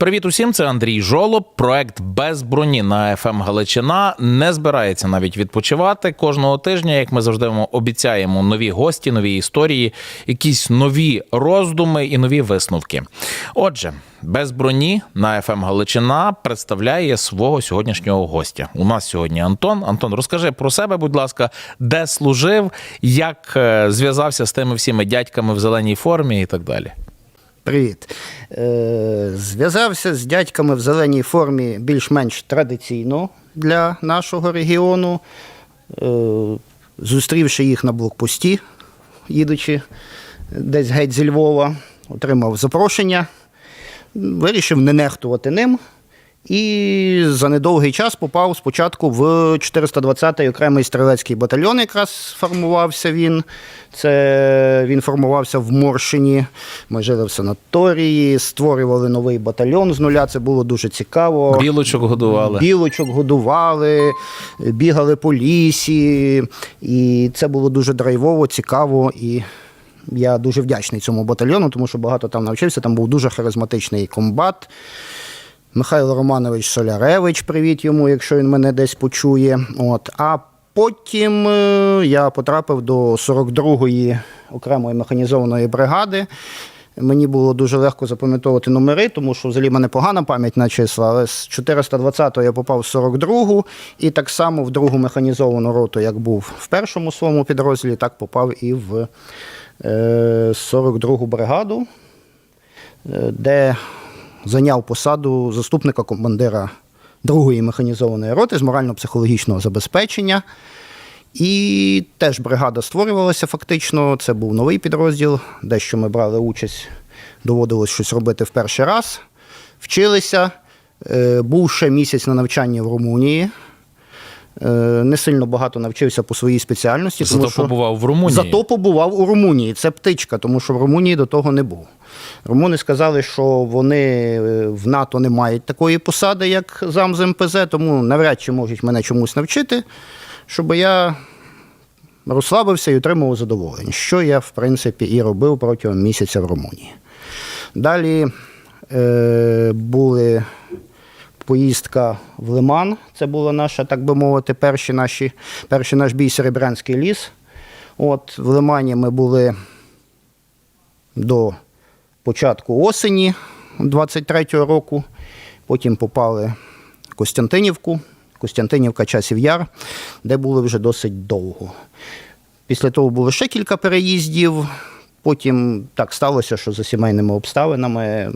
Привіт усім, це Андрій Жолоб. Проект без броні на ФМ Галичина не збирається навіть відпочивати кожного тижня. Як ми завжди обіцяємо, нові гості, нові історії, якісь нові роздуми і нові висновки. Отже, без броні на ФМ Галичина представляє свого сьогоднішнього гостя. У нас сьогодні Антон. Антон, розкажи про себе, будь ласка, де служив, як е, зв'язався з тими всіми дядьками в зеленій формі і так далі. Привіт. Е, зв'язався з дядьками в зеленій формі більш-менш традиційно для нашого регіону, е, зустрівши їх на блокпості, їдучи десь геть зі Львова, отримав запрошення, вирішив не нехтувати ним. І за недовгий час попав спочатку в 420-й окремий стрілецький батальйон, якраз формувався він. Це він формувався в Моршині. Ми жили в санаторії, створювали новий батальйон з нуля. Це було дуже цікаво. Білочок годували. Білочок годували, бігали по лісі. І це було дуже драйвово, цікаво. І я дуже вдячний цьому батальйону, тому що багато там навчився. Там був дуже харизматичний комбат. Михайло Романович Соляревич, привіт йому, якщо він мене десь почує. От. А потім е, я потрапив до 42-ї окремої механізованої бригади. Мені було дуже легко запам'ятовувати номери, тому що взагалі мене погана пам'ять на числа, але з 420-го я попав в 42-гу, і так само в другу механізовану роту, як був в першому своєму підрозділі, так попав і в е, 42-гу бригаду, е, де зайняв посаду заступника командира другої механізованої роти з морально-психологічного забезпечення. І теж бригада створювалася фактично. Це був новий підрозділ, дещо ми брали участь, доводилось щось робити в перший раз. Вчилися. Е, Був ще місяць на навчанні в Румунії. Е, Не сильно багато навчився по своїй спеціальності. Зато тому що... побував в Румунії. Зато побував у Румунії. Це птичка, тому що в Румунії до того не був. Румуни сказали, що вони е, в НАТО не мають такої посади, як зам з МПЗ, тому навряд чи можуть мене чомусь навчити, щоб я розслабився і отримував задоволення, що я, в принципі, і робив протягом місяця в Румунії. Далі е, були поїздка в Лиман. Це була наша, так би мовити, перші наші, перший наш бій Серебрянський ліс. От в Лимані ми були до початку осені 23-го року. Потім попали Костянтинівку, Костянтинівка, Часів Яр, де були вже досить довго. Після того було ще кілька переїздів. Потім так сталося, що за сімейними обставинами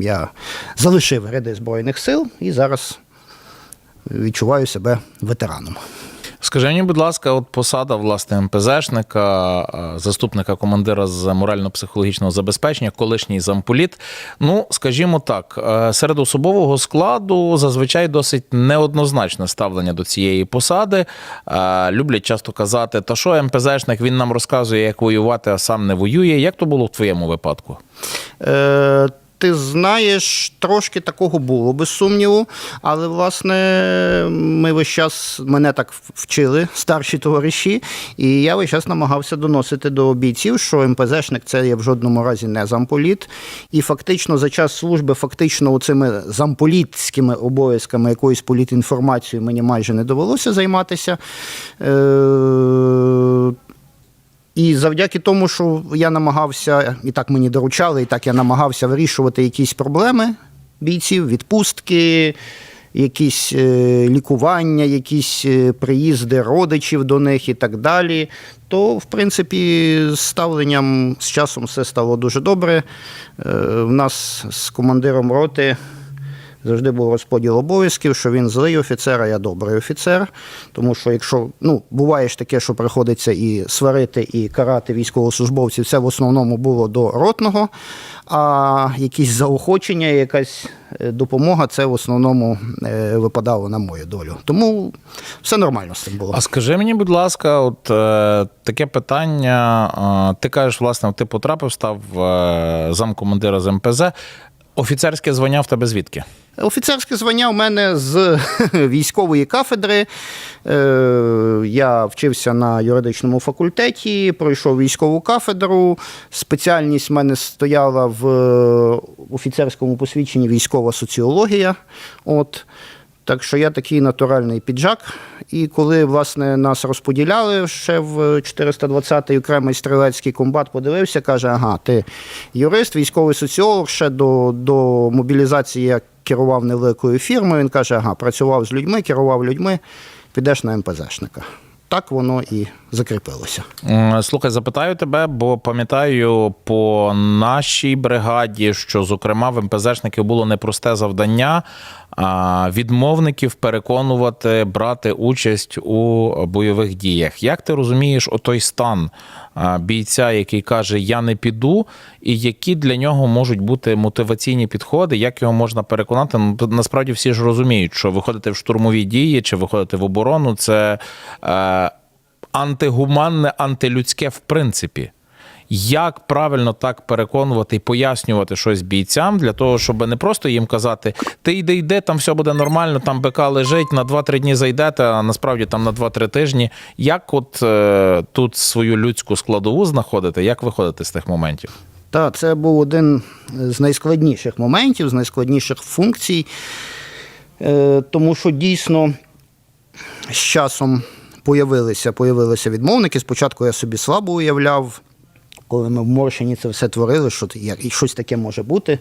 я залишив ряди Збройних сил і зараз відчуваю себе ветераном. Скажи мені, будь ласка, от посада власне МПЗшника, е, заступника командира з морально-психологічного забезпечення, колишній замполіт. Ну, скажімо так, е, серед особового складу зазвичай досить неоднозначне ставлення до цієї посади. Е, Люблять часто казати, та що МПЗшник він нам розказує, як воювати, а сам не воює. Як то було в твоєму випадку? Е, ти знаєш, трошки такого було, без сумніву. Але, власне, ми весь час мене так вчили, старші товариші, і я весь час намагався доносити до бійців, що МПЗшник це є в жодному разі не замполіт. І фактично за час служби, фактично, цими замполітськими обов'язками якоюсь політінформацією мені майже не довелося займатися. І завдяки тому, що я намагався, і так мені доручали, і так я намагався вирішувати якісь проблеми бійців, відпустки, якісь е, лікування, якісь е, приїзди родичів до них і так далі. То, в принципі, з ставленням з часом все стало дуже добре. Е, в нас з командиром роти. Завжди був розподіл обов'язків, що він злий офіцер, а я добрий офіцер. Тому що якщо ну, буває ж таке, що приходиться і сварити, і карати військовослужбовців, це в основному було до ротного. А якісь заохочення, якась е, допомога, це в основному е, випадало на мою долю. Тому все нормально з цим було. А скажи мені, будь ласка, от е, таке питання. Е, ти кажеш, власне, ти потрапив, став е, замкомандира з МПЗ. Офіцерське звання в тебе звідки? Офіцерське звання у мене з військової кафедри. Е, Я вчився на юридичному факультеті, пройшов військову кафедру. Спеціальність в мене стояла в е, офіцерському посвідченні військова соціологія. От. Так що я такий натуральний піджак. І коли власне нас розподіляли ще в 420-й окремий стрілецький комбат, подивився, каже: ага, ти юрист, військовий соціолог. Ще до, до мобілізації я керував невеликою фірмою. Він каже: ага, працював з людьми, керував людьми, підеш на МПЗшника. Так воно і закріпилося. Слухай, запитаю тебе, бо пам'ятаю по нашій бригаді, що зокрема в МПЗшників було непросте завдання відмовників переконувати брати участь у бойових діях. Як ти розумієш отой стан бійця, який каже Я не піду, і які для нього можуть бути мотиваційні підходи, як його можна переконати? Ну, насправді всі ж розуміють, що виходити в штурмові дії чи виходити в оборону це. Антигуманне, антилюдське в принципі. Як правильно так переконувати і пояснювати щось бійцям для того, щоб не просто їм казати, ти йди, йди, там все буде нормально, там БК лежить, на 2-3 дні зайдете, а насправді там на 2-3 тижні. Як от е, тут свою людську складову знаходити, як виходити з тих моментів? Та це був один з найскладніших моментів, з найскладніших функцій, Е, тому що дійсно з часом появилися, появилися відмовники. Спочатку я собі слабо уявляв, коли ми в Морщині це все творили, що і щось таке може бути.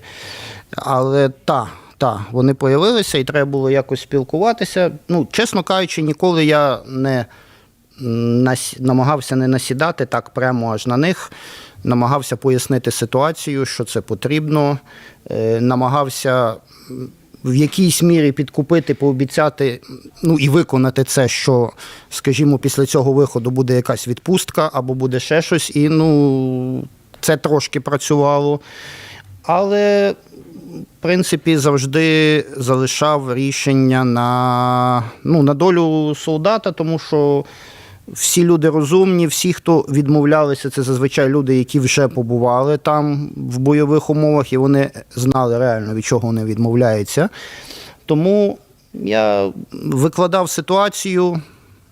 Але та, та, вони появилися і треба було якось спілкуватися. Ну, чесно кажучи, ніколи я не намагався не насідати так прямо аж на них. Намагався пояснити ситуацію, що це потрібно. Е, намагався в якійсь мірі підкупити, пообіцяти, ну і виконати це, що, скажімо, після цього виходу буде якась відпустка або буде ще щось. І ну, це трошки працювало. Але, в принципі, завжди залишав рішення на, ну, на долю солдата, тому що всі люди розумні, всі, хто відмовлялися, це зазвичай люди, які вже побували там в бойових умовах, і вони знали реально, від чого вони відмовляються. Тому я викладав ситуацію,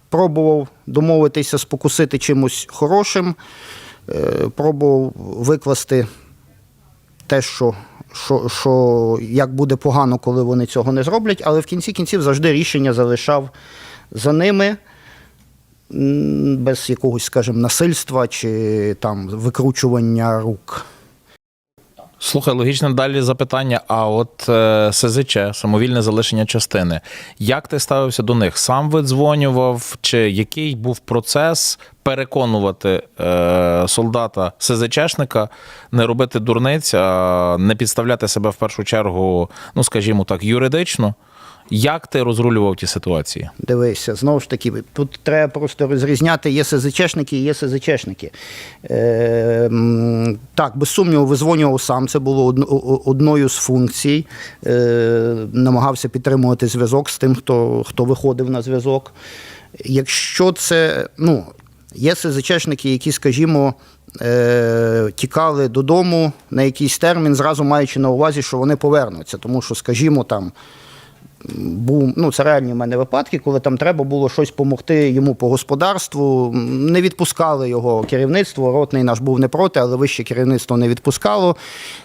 пробував домовитися, спокусити чимось хорошим, е, пробував викласти те, що, що, що як буде погано, коли вони цього не зроблять, але в кінці кінців завжди рішення залишав за ними. Без якогось, скажімо, насильства чи там викручування рук. Слухай, логічне далі запитання. А от е, СЗЧ, самовільне залишення частини. Як ти ставився до них? Сам видзвонював, чи який був процес переконувати е, солдата СЗЧшника не робити дурниць, а не підставляти себе в першу чергу, ну скажімо так, юридично? Як ти розрулював ті ситуації? Дивися, знову ж таки, тут треба просто розрізняти є СЗЧшники і є СЗЧшники. Е, так, без сумніву, визвонював сам. Це було одно- одною з функцій. Е, намагався підтримувати зв'язок з тим, хто, хто виходив на зв'язок. Якщо це, ну, є СЗЧшники, які, скажімо, е, тікали додому на якийсь термін, зразу маючи на увазі, що вони повернуться. Тому що, скажімо, там був, ну це реальні в мене випадки, коли там треба було щось допомогти йому по господарству. Не відпускали його керівництво. Ротний наш був не проти, але вище керівництво не відпускало.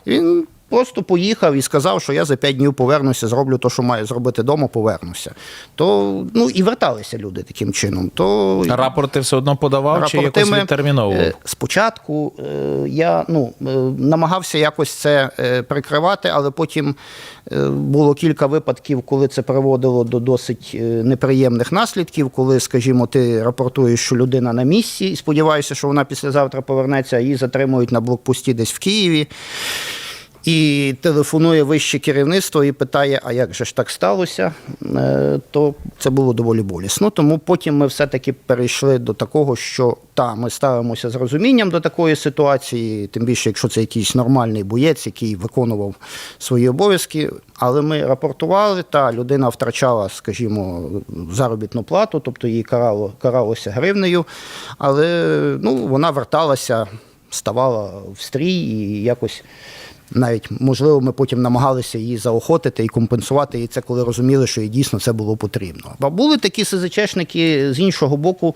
Він просто поїхав і сказав, що я за п'ять днів повернуся, зроблю те, що маю зробити вдома, повернуся. То ну і верталися люди таким чином. То Рапорти все одно подавав чи якось відтерміновував? е, Спочатку е, я ну, е, намагався якось це прикривати, але потім було кілька випадків, коли це приводило до досить неприємних наслідків, коли, скажімо, ти рапортуєш, що людина на місці, і сподіваєшся, що вона післязавтра повернеться, а її затримують на блокпості десь в Києві. І телефонує вище керівництво і питає, а як же ж так сталося, Е, то це було доволі болісно. Тому потім ми все-таки перейшли до такого, що та, ми ставимося з розумінням до такої ситуації, тим більше, якщо це якийсь нормальний боєць, який виконував свої обов'язки. Але ми рапортували, та людина втрачала, скажімо, заробітну плату, тобто їй карало, каралося гривнею, але ну, вона верталася, ставала в стрій і якось навіть можливо, ми потім намагалися її заохотити і компенсувати і це, коли розуміли, що їй дійсно це було потрібно. А були такі СЗЧшники з іншого боку,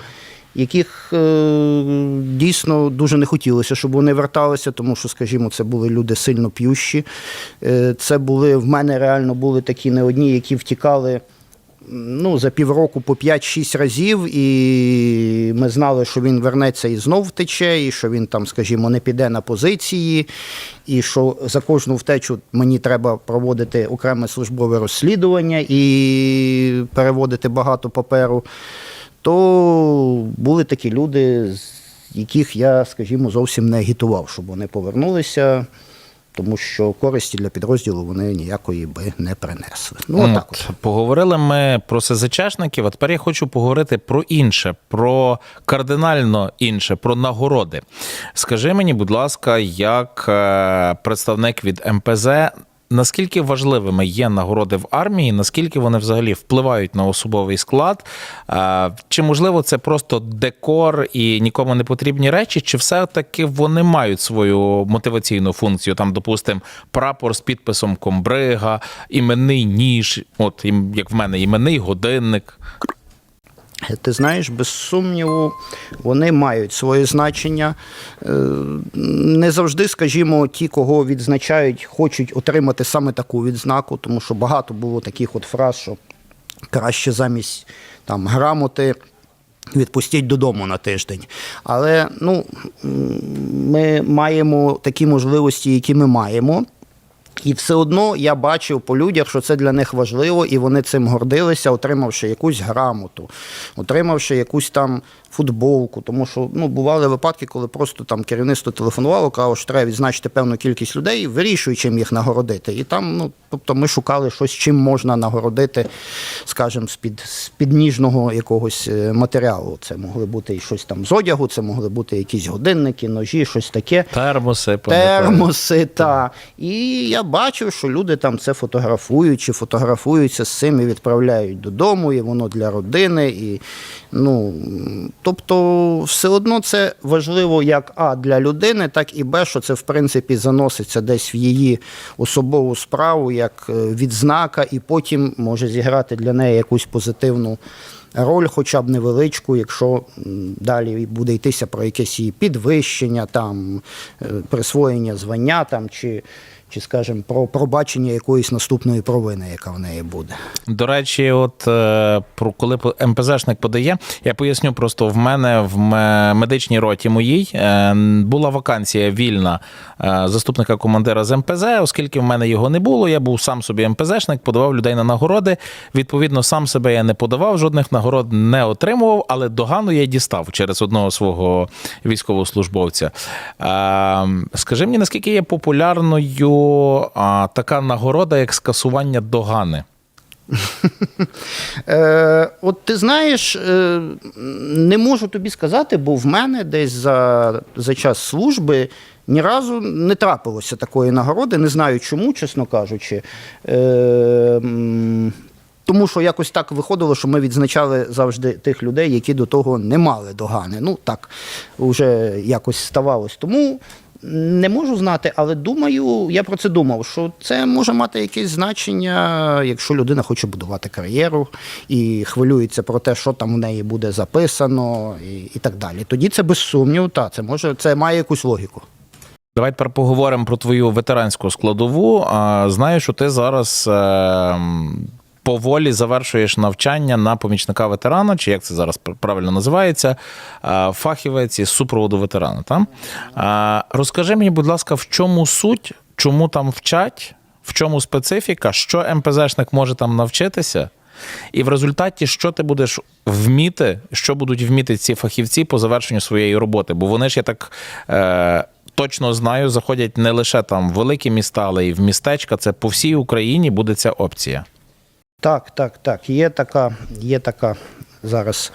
яких е, дійсно дуже не хотілося, щоб вони верталися, тому що, скажімо, це були люди сильно п'ющі. Е, це були в мене реально були такі не одні, які втікали ну, за півроку по 5-6 разів, і ми знали, що він вернеться і знов втече, і що він там, скажімо, не піде на позиції, і що за кожну втечу мені треба проводити окреме службове розслідування і переводити багато паперу. То були такі люди, з яких я, скажімо, зовсім не агітував, щоб вони повернулися. Тому що користі для підрозділу вони ніякої би не принесли. Ну, от, так От, поговорили ми про СЗЧшників, а тепер я хочу поговорити про інше, про кардинально інше, про нагороди. Скажи мені, будь ласка, як е, представник від МПЗ, наскільки важливими є нагороди в армії, наскільки вони взагалі впливають на особовий склад? Е, Чи можливо це просто декор і нікому не потрібні речі, чи все-таки вони мають свою мотиваційну функцію? Там, допустимо, прапор з підписом комбрига, іменний ніж, от як в мене, іменний годинник. Ти знаєш, без сумніву, вони мають своє значення. Е, Не завжди, скажімо, ті, кого відзначають, хочуть отримати саме таку відзнаку, тому що багато було таких от фраз, що краще замість там грамоти. Відпустіть додому на тиждень. Але ну, ми маємо такі можливості, які ми маємо. І все одно я бачив по людях, що це для них важливо, і вони цим гордилися, отримавши якусь грамоту, отримавши якусь там футболку. Тому що ну, бували випадки, коли просто там керівництво телефонувало, казало, що треба відзначити певну кількість людей, вирішує, чим їх нагородити. І там, ну, тобто ми шукали щось, чим можна нагородити, скажімо, з-під, з-під ніжного якогось е, матеріалу. Це могли бути і щось там з одягу, це могли бути якісь годинники, ножі, щось таке. Термоси. Термоси, та. І я бачив, що люди там це фотографують чи фотографуються з цим і відправляють додому, і воно для родини. І, ну, тобто, все одно це важливо як А для людини, так і Б, що це в принципі заноситься десь в її особову справу, як е, відзнака, і потім може зіграти для неї якусь позитивну. Роль, хоча б невеличку, якщо далі буде йтися про якесь її підвищення, там, е, присвоєння звання там, чи, чи, скажімо, про пробачення якоїсь наступної провини, яка в неї буде. До речі, от е, про коли МПЗшник подає, я поясню просто в мене в медичній роті моїй е, була вакансія вільна е, заступника командира з МПЗ, оскільки в мене його не було. Я був сам собі МПЗшник, подавав людей на нагороди. Відповідно, сам себе я не подавав, жодних нагород не отримував, але догану я дістав через одного свого військовослужбовця. Скажи мені, наскільки є популярною а, така нагорода, як скасування догани? Е, от ти знаєш, е, не можу тобі сказати, бо в мене десь за, за час служби ні разу не трапилося такої нагороди. Не знаю чому, чесно кажучи. Е, тому що якось так виходило, що ми відзначали завжди тих людей, які до того не мали догани. Ну так вже якось ставалось. Тому не можу знати, але думаю, я про це думав, що це може мати якесь значення, якщо людина хоче будувати кар'єру і хвилюється про те, що там в неї буде записано, і, і так далі. Тоді це без сумніву, та це може це має якусь логіку. Давай тепер поговоримо про твою ветеранську складову. Знаю, що ти зараз е, м, поволі завершуєш навчання на помічника ветерана, чи як це зараз правильно називається, е, фахівець із супроводу ветерана. Там? Розкажи мені, будь ласка, в чому суть, чому там вчать, в чому специфіка, що МПЗшник може там навчитися? І в результаті, що ти будеш вміти, що будуть вміти ці фахівці по завершенню своєї роботи? Бо вони ж я так е, точно знаю, заходять не лише там в великі міста, але й в містечка. Це по всій Україні буде ця опція. Так, так, так. Є така, є така зараз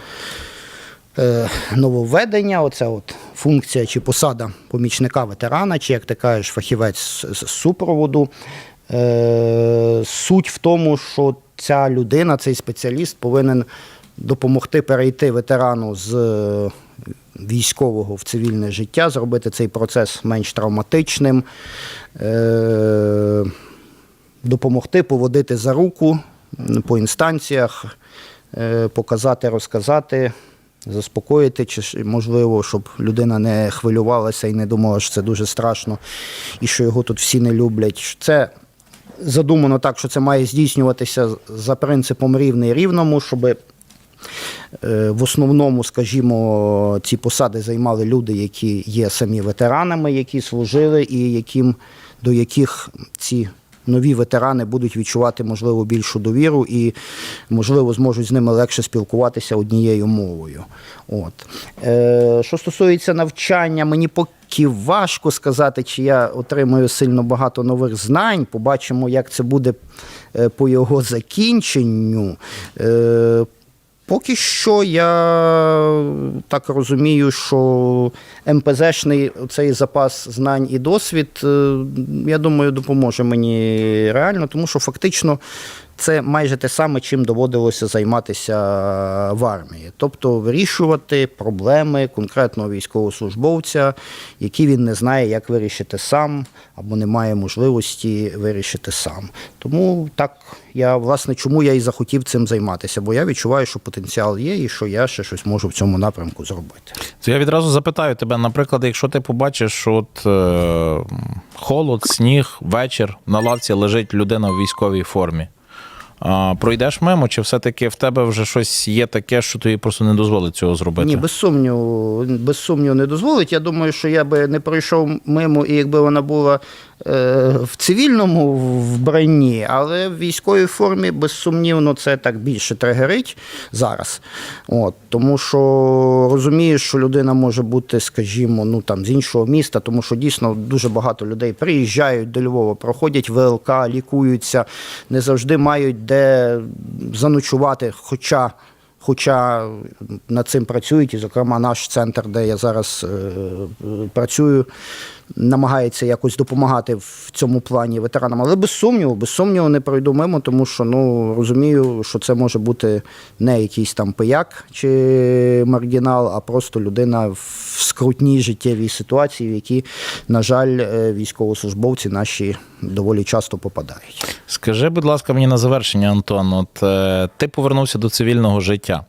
е, нововведення, оця от функція чи посада помічника ветерана, чи, як ти кажеш, фахівець з, супроводу. Е, суть в тому, що ця людина, цей спеціаліст повинен допомогти перейти ветерану з е, військового в цивільне життя, зробити цей процес менш травматичним, е- допомогти поводити за руку по інстанціях, е- показати, розказати. Заспокоїти, чи можливо, щоб людина не хвилювалася і не думала, що це дуже страшно, і що його тут всі не люблять. Це задумано так, що це має здійснюватися за принципом рівний рівному, щоб е, в основному, скажімо, ці посади займали люди, які є самі ветеранами, які служили, і яким, до яких ці нові ветерани будуть відчувати, можливо, більшу довіру і, можливо, зможуть з ними легше спілкуватися однією мовою. От. Е, що стосується навчання, мені поки важко сказати, чи я отримую сильно багато нових знань. Побачимо, як це буде е, по його закінченню. Поки що я так розумію, що МПЗшний цей запас знань і досвід, е, я думаю, допоможе мені реально, тому що фактично це майже те саме, чим доводилося займатися в армії. Тобто вирішувати проблеми конкретного військовослужбовця, які він не знає, як вирішити сам, або не має можливості вирішити сам. Тому так я власне чому я і захотів цим займатися, бо я відчуваю, що потенціал є і що я ще щось можу в цьому напрямку зробити. То я відразу запитаю тебе, наприклад, якщо ти побачиш, от е, холод, сніг, вечір на лавці лежить людина в військовій формі. Пройдеш мимо, чи все-таки в тебе вже щось є таке, що тобі просто не дозволить цього зробити? Ні, без сумніву, без сумніву не дозволить. Я думаю, що я би не пройшов мимо, і якби вона була в цивільному вбранні, але в військовій формі безсумнівно це так більше тригерить зараз. От, тому що розумієш, що людина може бути, скажімо, ну там з іншого міста, тому що дійсно дуже багато людей приїжджають до Львова, проходять ВЛК, лікуються, не завжди мають де заночувати. Хоча Хоча над цим працюють, і, зокрема, наш центр, де я зараз е, е, працюю, намагається якось допомагати в цьому плані ветеранам. Але без сумніву, без сумніву не пройду мимо, тому що ну розумію, що це може бути не якийсь там пияк чи маргінал, а просто людина в скрутній життєвій ситуації, в які, на жаль, е, військовослужбовці наші доволі часто попадають. Скажи, будь ласка, мені на завершення, Антон, от е, ти повернувся до цивільного життя.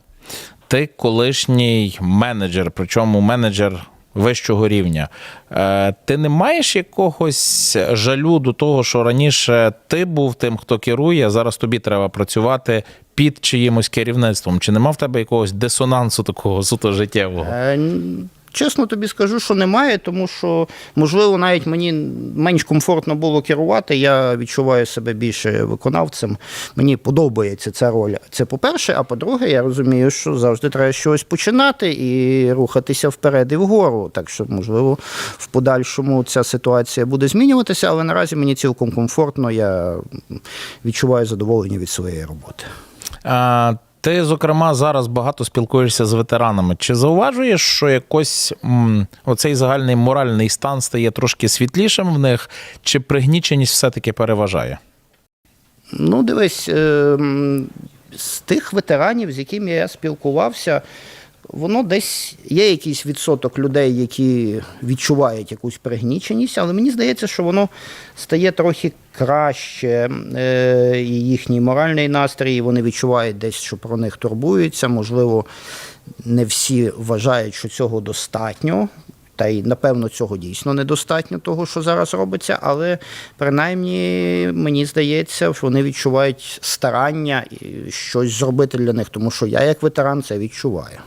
Ти колишній менеджер, причому менеджер вищого рівня. Е, ти не маєш якогось жалю до того, що раніше ти був тим, хто керує, а зараз тобі треба працювати під чиїмось керівництвом? Чи нема в тебе якогось дисонансу такого суто життєвого? Чесно тобі скажу, що немає, тому що, можливо, навіть мені менш комфортно було керувати. Я відчуваю себе більше виконавцем. Мені подобається ця роль. Це по-перше, а по-друге, я розумію, що завжди треба щось починати і рухатися вперед і вгору. Так що, можливо, в подальшому ця ситуація буде змінюватися, але наразі мені цілком комфортно. Я відчуваю задоволення від своєї роботи. А, ти, зокрема, зараз багато спілкуєшся з ветеранами. Чи зауважуєш, що якось оцей загальний моральний стан стає трошки світлішим в них, чи пригніченість все-таки переважає? Ну, дивись, е, з тих ветеранів, з якими я спілкувався, воно десь є якийсь відсоток людей, які відчувають якусь пригніченість, але мені здається, що воно стає трохи краще, е, і їхній моральний настрій, вони відчувають десь, що про них турбуються. Можливо, не всі вважають, що цього достатньо. Та й напевно цього дійсно недостатньо, того, що зараз робиться, але принаймні мені здається, що вони відчувають старання щось зробити для них, тому що я, як ветеран, це відчуваю.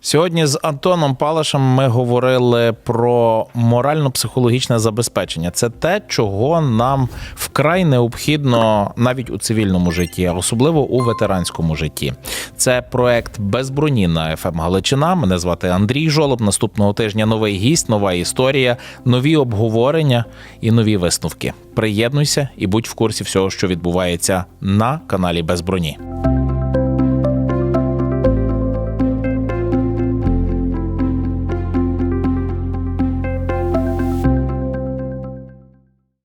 Сьогодні з Антоном Палашем ми говорили про морально-психологічне забезпечення. Це те, чого нам вкрай необхідно навіть у цивільному житті, а особливо у ветеранському житті. Це проект без броні на ФМ Галичина. Мене звати Андрій Жолоб. Наступного тижня новий гість, нова історія, нові обговорення і нові висновки. Приєднуйся і будь в курсі всього, що відбувається на каналі Без броні.